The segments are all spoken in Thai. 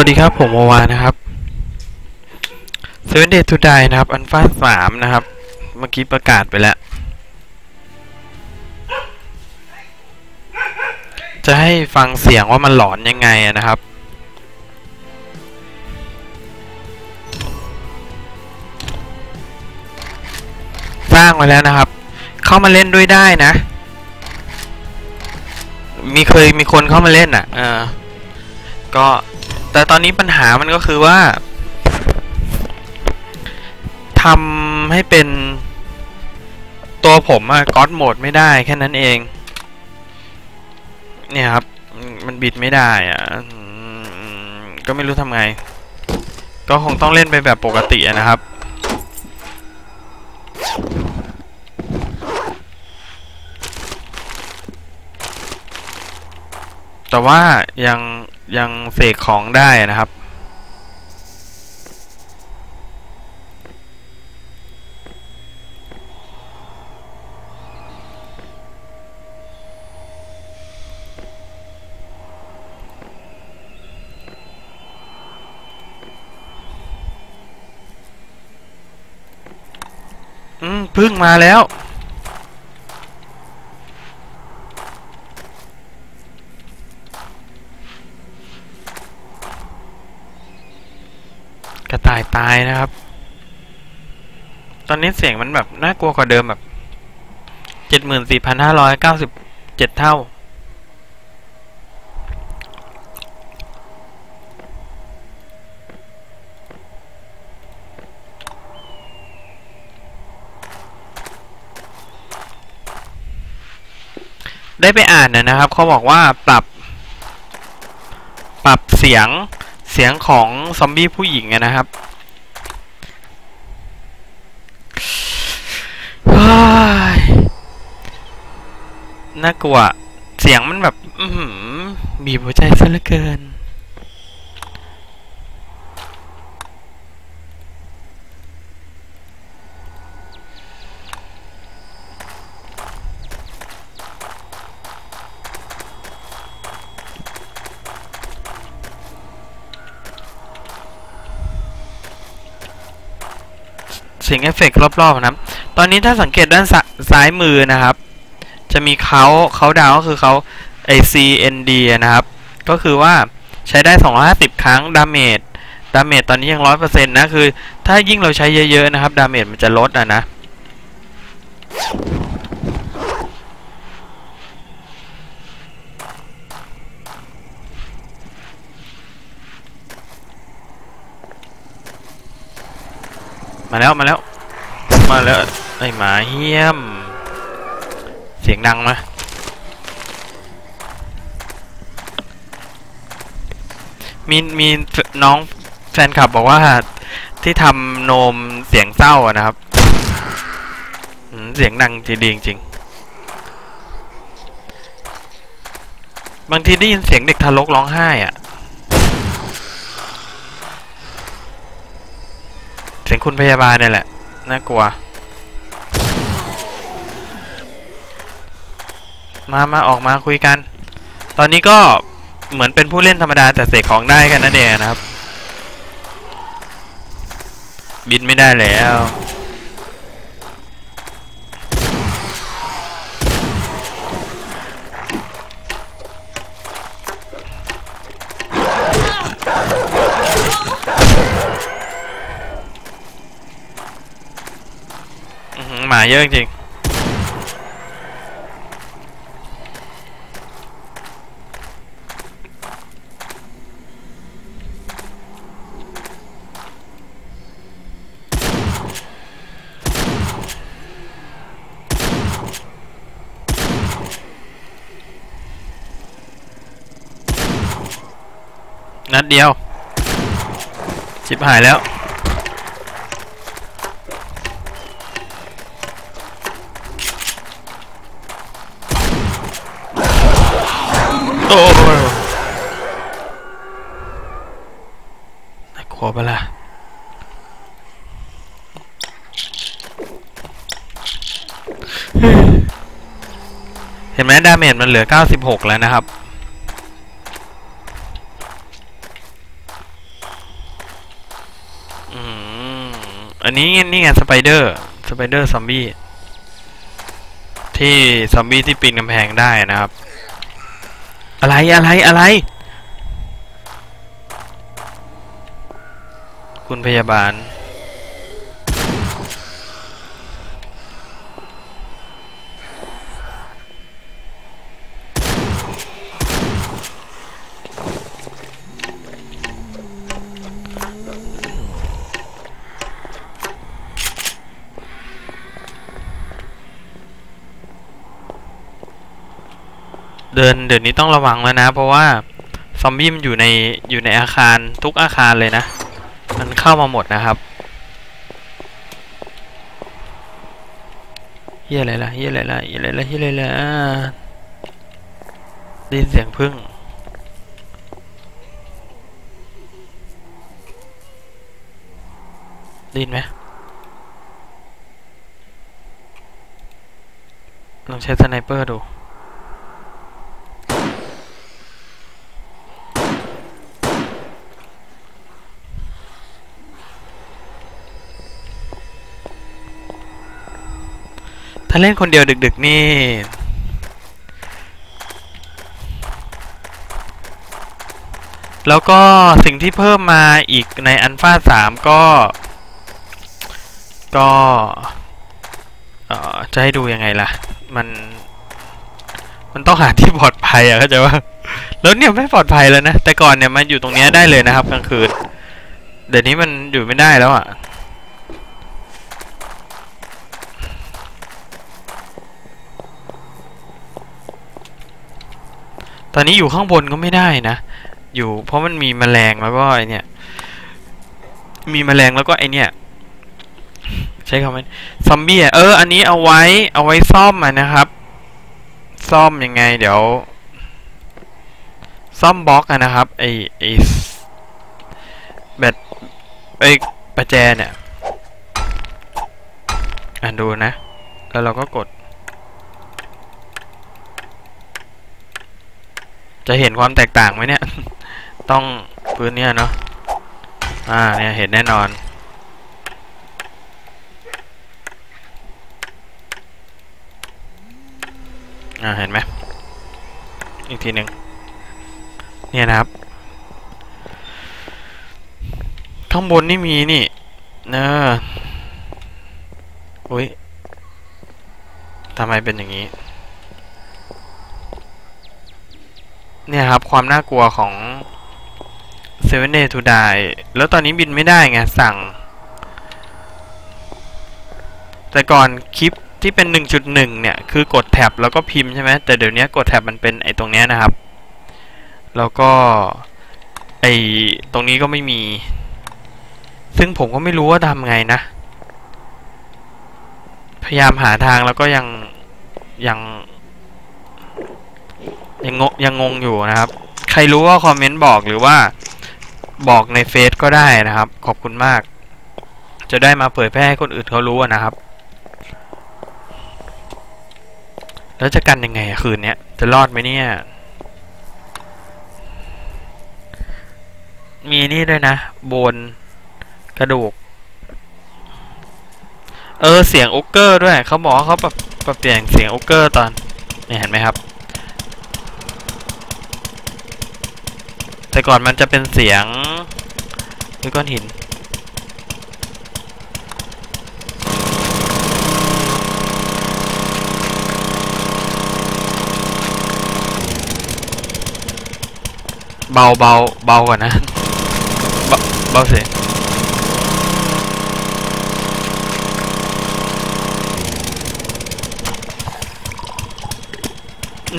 วัสดีครับ ผมโมวานะครับ Seven Day to Die นะครับอันฟ้าสามนะครับ เมื่อกี้ประกาศไปแล้ว จะให้ฟังเสียงว่ามันหลอนยังไงนะครับ สร้างไว้แล้วนะครับ เข้ามาเล่นด้วยได้นะ มีเคยมีคนเข้ามาเล่นอะ เออ ก็ แต่ตอนนี้ปัญหามันก็คือว่าทำให้เป็นตัวผมอะก็อดโหมดไม่ได้แค่นั้นเอง เนี่ยครับ มันบิดไม่ได้อะก็ไม่รู้ทำไง ก็คงต้องเล่นไปแบบปกตินะครับแต่ว่ายัง ยังเสกของได้นะครับอืมพึ่งมาแล้ว ตายนะครับ ตอนนี้เสียงมันแบบน่ากลัวกว่าเดิมแบบเจ็ดหมื่นสี่พันห้าร้อยเก้าสิบเจ็ดเท่า ได้ไปอ่านนะนะครับ เขาบอกว่าปรับ ปรับเสียงเสียงของซอมบี้ผู้หญิงนะครับเฮ้ย น่ากลัว เสียงมันแบบ อืบีบหัวใจซะเหลือเกิน เสียงเอฟเฟกต์รอบๆนะครับ ตอนนี้ถ้าสังเกตด้านซซ้ายมือนะครับ จะมีเขาเขาดาวก็คือเขา ACND นะครับ ก็คือว่าใช้ได้ 250 ครั้งดาเมจดาเมจตอนนี้ยัง 100%นะ คือ ถ้ายิ่งเราใช้เยอะ ๆ นะครับ ดาเมจมันจะลดอะนะ มาแล้วมาแล้ว มาแล้วไอหมาเหี้ยม เสียงดังมามีมีน้องแฟนคลับบอกว่าที่ทำโนมเสียงเศร้านะครับ เสียงดังจริงจริง บางทีได้ยินเสียงเด็กทารกร้องไห้อะเสียง คุณพยาบาลเนี่ยแหละ น่ากลัว มามาออกมาคุยกัน ตอนนี้ก็เหมือนเป็นผู้เล่นธรรมดาแต่เสกของได้กันนั่นเองนะครับ บินไม่ได้แล้ว หมาเยอะจริงนัดเดียวชิบหายแล้ว นดาเมจมันเหลือ 96 แล้วนะครับ อันนี้นี่ไงสไปเดอร์ สไปเดอร์ซอมบี้ ที่ซอมบี้ที่ปีนกำแพงได้นะครับ อะไรอะไรอะไร คุณพยาบาล เดินเดี๋ยวนี้ต้องระวังแล้วนะ เพราะว่าซอมบี้มันอยู่ในอยู่ในอาคารทุกอาคารเลยนะ มันเข้ามาหมดนะครับเฮียอะไรล่ะเฮียอะไรล่ะเฮียอะไรล่ะเฮียอะไรล่ะได้ยินเสียงพึ่งได้ยินไหมลองใช้สไนเปอร์ดู ถ้าเล่นคนเดียวดึกๆนี่ แล้วก็สิ่งที่เพิ่มมาอีกในอันฟาสามก็ ก็จะให้ดูยังไงล่ะ มัน มันต้องหาที่ปลอดภัยอะเข้าใจว่าแล้วเนี่ยไม่ปลอดภัยแล้วนะ แต่ก่อนเนี่ยมันอยู่ตรงเนี้ยได้เลยนะครับกลางคืน เดี๋ยวนี้มันอยู่ไม่ได้แล้วอะ ตอนนี้อยู่ข้างบนก็ไม่ได้นะ อยู่เพราะมันมีแมลงแล้วก็ไอเนี่ย มีแมลงแล้วก็ไอเนี่ยใช้คำว่าซอมบี้เออ อันนี้เอาไว้เอาไว้ซ่อมอะนะครับ ซ่อมยังไง เดี๋ยว ซ่อมบล็อกอะนะครับไอไอแบตไอประแจเนี่ย อ่านดูนะ แล้วเราก็กด จะเห็นความแตกต่างไหมเนี่ย ต้องพื้นเนี่ยเนาะ อ่า เนี่ยเห็นแน่นอน อ่า เห็นไหม อีกทีหนึ่ง เนี่ยนะครับ ข้างบนนี่มีนี่เนอะอุ้ยทำไมเป็นอย่างนี้ เนี่ยครับความน่ากลัวของ Seven Day to Die แล้วตอนนี้บินไม่ได้ไงสั่ง แต่ก่อนคลิปที่เป็น 1.1 เนี่ย คือกดแท็บแล้วก็พิมพ์ใช่ไหมแต่เดี๋ยวนี้กดแท็บมันเป็นไอ้ตรงเนี้ยนะครับ แล้วก็ไอ้ตรงนี้ก็ไม่มี ซึ่งผมก็ไม่รู้ว่าทำไงนะ พยายามหาทางแล้วก็ยังยัง ยังงงยังงงอยู่นะครับ ใครรู้ว่าคอมเมนต์บอกหรือว่าบอกในเฟซก็ได้นะครับ ขอบคุณมาก จะได้มาเผยแพร่ให้คนอื่นเขารู้นะครับ แล้วจะกันยังไงคืนเนี้ยจะรอดไหมเนี่ย มีนี่ด้วยนะ โบนกระดูก เออเสียงโอเกอร์ด้วย เขาบอกว่าเขาปรับปรับเปลี่ยนเสียงโอเกอร์ตอนนี่เห็นไหมครับ แต่ก่อนมันจะเป็นเสียงหรือก้อนหิน เบาเบาเบากว่านะ เบาเบาเสียง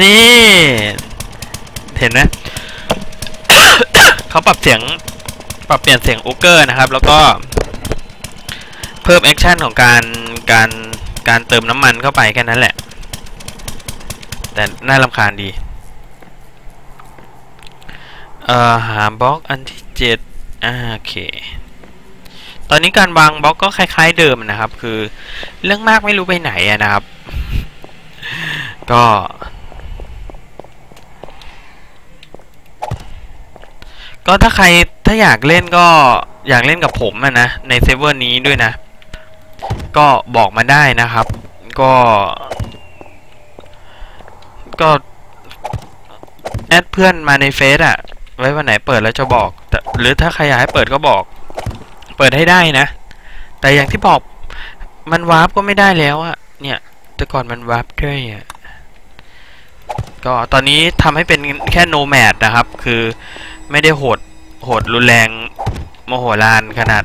นี่ เห็นไหม เขาปรับเสียงปรับเปลี่ยนเสียงโอเกอร์นะครับ แล้วก็เพิ่มแอคชั่นของการการการเติมน้ำมันเข้าไปแค่นั้นแหละ แต่น่ารำคาญดี เอ่อ หาบล็อกอันที่เจ็ดอ่าโอเค ตอนนี้การวางบล็อกก็คล้าย ๆ เดิมนะครับ คือเรื่องมากไม่รู้ไปไหนนะครับ ก็ ก็ถ้าใครถ้าอยากเล่นก็อยากเล่นกับผมอะนะ ในเซิร์ฟเวอร์นี้ด้วยนะ ก็บอกมาได้นะครับ ก็ ก็แอดเพื่อนมาในเฟซอะไว้วันไหนเปิดแล้วจะบอกหรือถ้าใครอยากให้เปิดก็บอก เปิดให้ได้นะ แต่อย่างที่บอกมันวาร์ปก็ไม่ได้แล้วอะเนี่ยแต่ก่อนมันวาร์ปด้วยอะก็ตอนนี้ทำให้เป็นแค่โนแมดนะครับ คือ ไม่ได้โหดโหดรุนแรงโมโหลานขนาด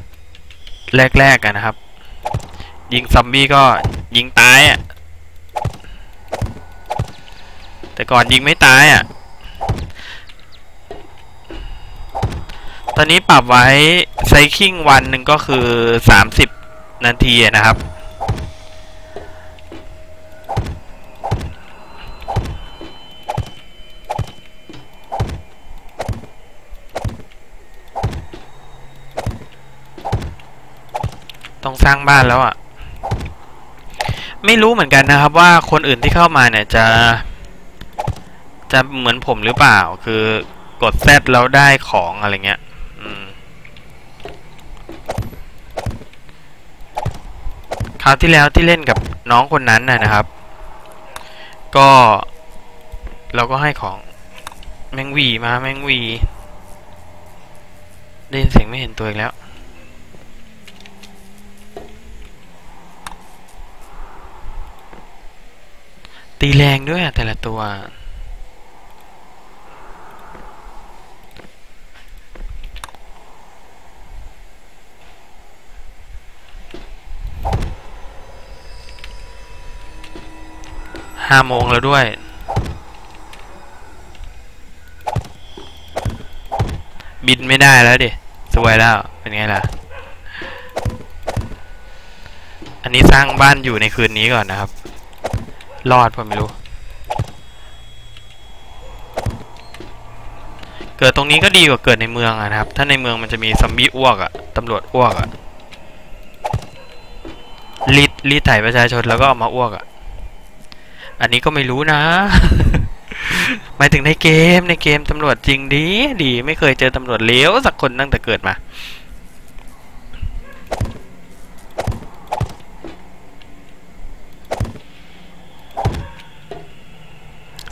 แรกๆกันนะครับ ยิงซอมบี้ก็ยิงตายอะแต่ก่อนยิงไม่ตายอะ ตอนนี้ปรับไว้ไซคิงวันหนึ่งก็คือ 30 นาทีนะครับ ต้องสร้างบ้านแล้วอะ่ะ ไม่รู้เหมือนกันนะครับว่าคนอื่นที่เข้ามาเนี่ยจะ จะเหมือนผมหรือเปล่า คือกดแซดแล้วได้ของอะไรเงี้ยคราวที่แล้วที่เล่นกับน้องคนนั้นน่ะนะครับ ก็เราก็ให้ของแมงวีมาแมงวีได้ยินเสียงไม่เห็นตัวอีกแล้ว ตีแรงด้วยอะแต่ละตัว ห้าโมงแล้วด้วย บินไม่ได้แล้วดิ สวยแล้ว เป็นไงล่ะ อันนี้สร้างบ้านอยู่ในคืนนี้ก่อนนะครับ รอดผมไม่รู้ เกิดตรงนี้ก็ดีกว่าเกิดในเมืองอะนะครับ ถ้าในเมืองมันจะมีซอมบี้อ้วกอะตำรวจอ้วกอะรีดรีดไถ่ประชาชนแล้วก็เอามาอ้วกอะอันนี้ก็ไม่รู้นะหมายถึงในเกมในเกมตำรวจจริงดี ดี ไม่เคยเจอตำรวจเลวสักคนตั้งแต่เกิดมา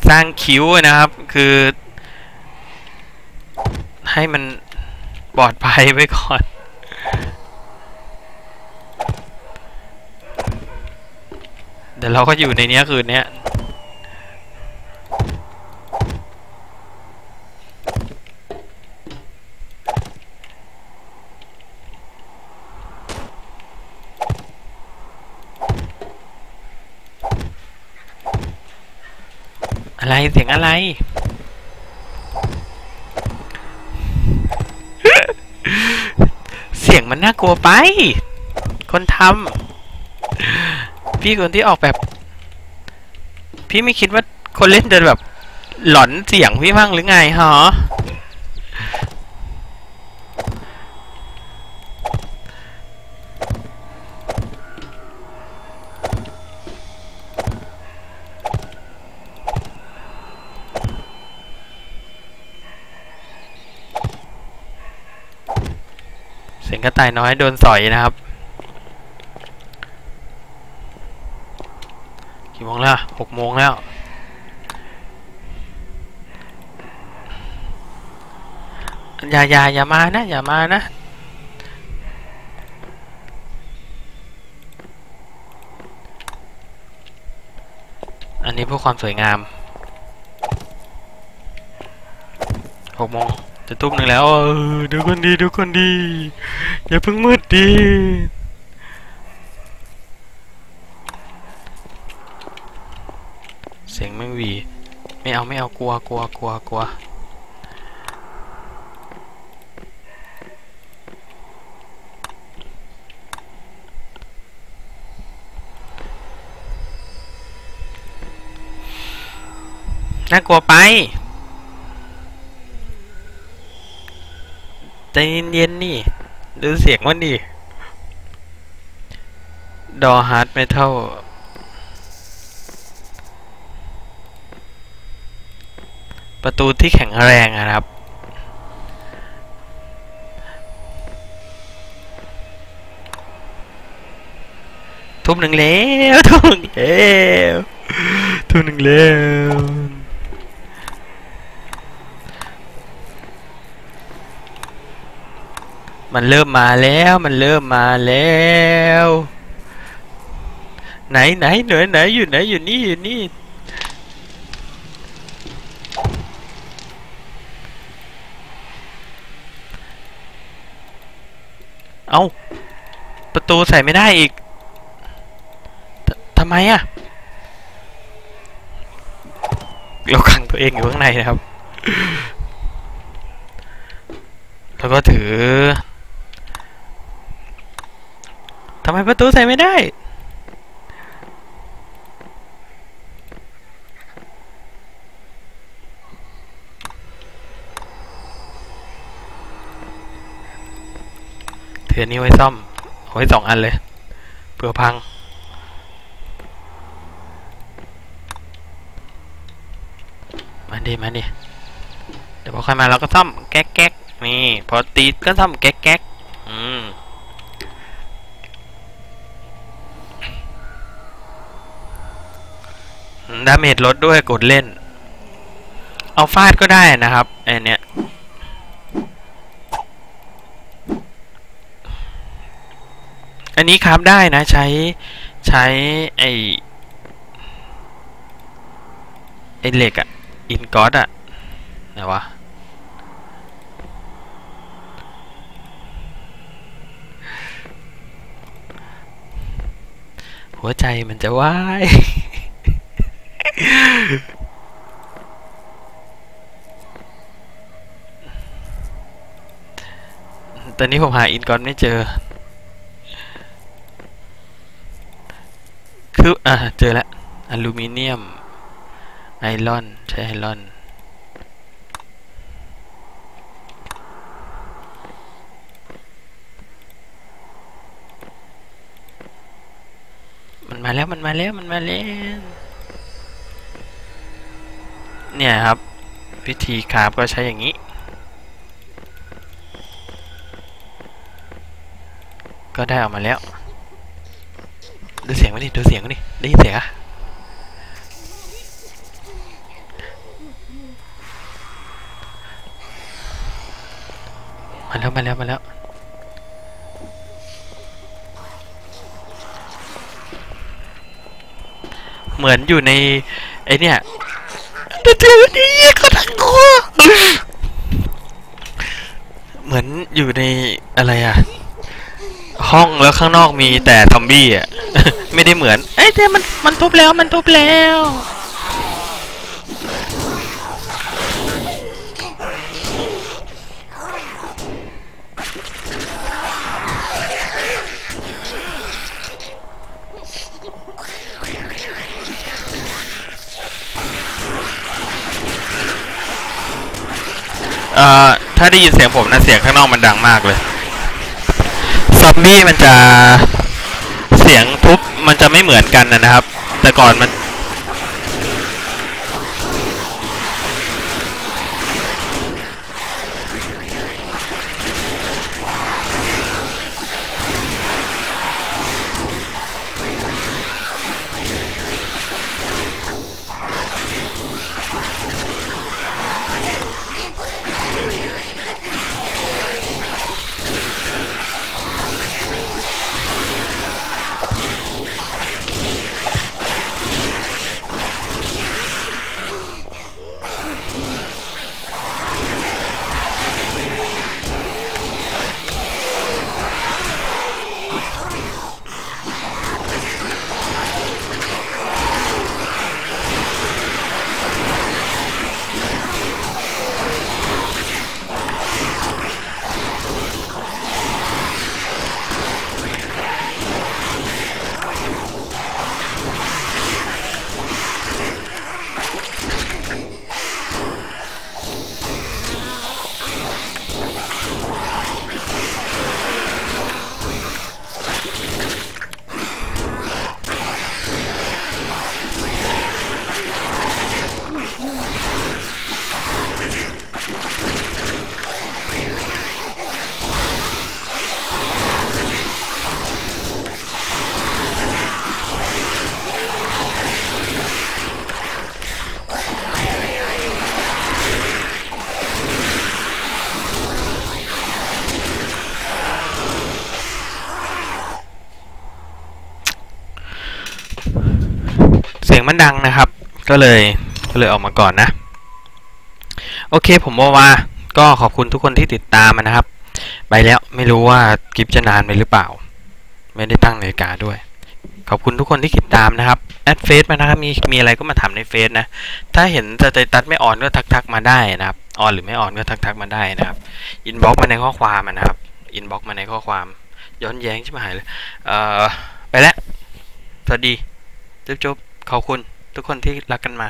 สร้างคิ้วนะครับ คือ ให้มันปลอดภัยไว้ก่อนเดี๋ยวเราก็อยู่ในนี้คืนเนี้ อะไรเสียงอะไร เสียงมันน่ากลัวไป คนทำพี่คนที่ออกแบบ พี่ไม่คิดว่าคนเล่นจะแบบ หลอนเสียงพี่บ้างหรือไงฮะ เสียงกระต่ายน้อยโดนสอยนะครับกี่โมงแล้วหกโมงแล้วอย่าอย่าอย่ามานะอย่ามานะอันนี้เพื่อความสวยงามหกโมง จะทุ่มหนึ่งแล้วเดี๋ยวคนดีเดี๋ยวคนดี อย่าเพิ่งมืดดีเสียงแม่งหวีไม่เอาไม่เอากลัวกลัวกลัวกลัวน่ากลัวไป ใจเย็นๆนี่ดูเสียงมันดิดอฮาร์ดเมทัลประตูที่แข็งแรงอะครับ ทุ่มหนึ่งแล้ว ทุ่มหนึ่งแล้วทุ่มหนึ่งแล้ว มันเริ่มมาแล้วมันเริ่มมาแล้ว ไหนไหนไหนไหนอยู่ไหนอยู่นี่อยู่นี่เอาประตูใส่ไม่ได้อีกททำไมอะเราขังตัวเองอยู่ข้างในนะครับ แล้วก็ถือ ทำไมประตูใส่ไม่ได้ เถืออนนี้ไว้ซ่อมเอาไว้สองอันเลย เผื่อพังมาดิมาดิเดี๋ยวพอใครมาเราก็ซ่อมแก๊กแก๊กนี่ พอตีก็ซ่อมแก๊กแก๊กอืม ดาเมจลดด้วยกดเล่น เอาฟาดก็ได้นะครับไอเนี้ยอันนี้ครับได้นะใช้ใช้ไอไอเหล็กอะอินกอสอะไหนวะหัวใจมันจะวาย ตอนนี้ผมหาอินกอนไม่เจอ คือ อ่าเจอแล้วอลูมิเนียม ไอรอน ใช้ไอรอนมันมาแล้วมันมาแล้วมันมาแล้ว เนี่ยครับวิธีคราฟก็ใช้อย่างนี้ ก็ได้ออกมาแล้ว ดูเสียงมาดิดูเสียงมาดิได้ยินเสียงอะมาแล้วมาแล้วมาแล้วเหมือนอยู่ในไอเนี่ย เธอเจอนี่ก็ทั้งกลัวเหมือนอยู่ในอะไรอะห้องแล้วข้างนอกมีแต่ทอมบี้อะไม่ได้เหมือน เอ้ยแต่มันมันทุบแล้วมันทุบแล้ว เอ่อถ้าได้ยินเสียงผมนะเสียงข้างนอกมันดังมากเลย ซอมบี้มันจะเสียงทุบมันจะไม่เหมือนกันนะครับ แต่ก่อนมัน งมันดังนะครับ ก็เลยก็เลยออกมาก่อนนะ โอเคผมว่าว่าก็ขอบคุณทุกคนที่ติดตามนะครับ ไปแล้วไม่รู้ว่าคลิปจะนานไปหรือเปล่า ไม่ได้ตั้งนาฬิกาด้วย ขอบคุณทุกคนที่ติดตามนะครับแอดเฟซมานะครับมีมีอะไรก็มาถามในเฟซนะถ้าเห็นสเตตัสไม่ออนก็ทักทักมาได้นะครับออนหรือไม่ออนก็ทักทักมาได้นะครับอินบ็อกมาในข้อความนะครับอินบ็อกมาในข้อความย้อนแย้งใช่ไหมหายเลยเอ่อไปแล้วสวัสดีจุ๊บ ขอบคุณทุกคนที่รักกันมา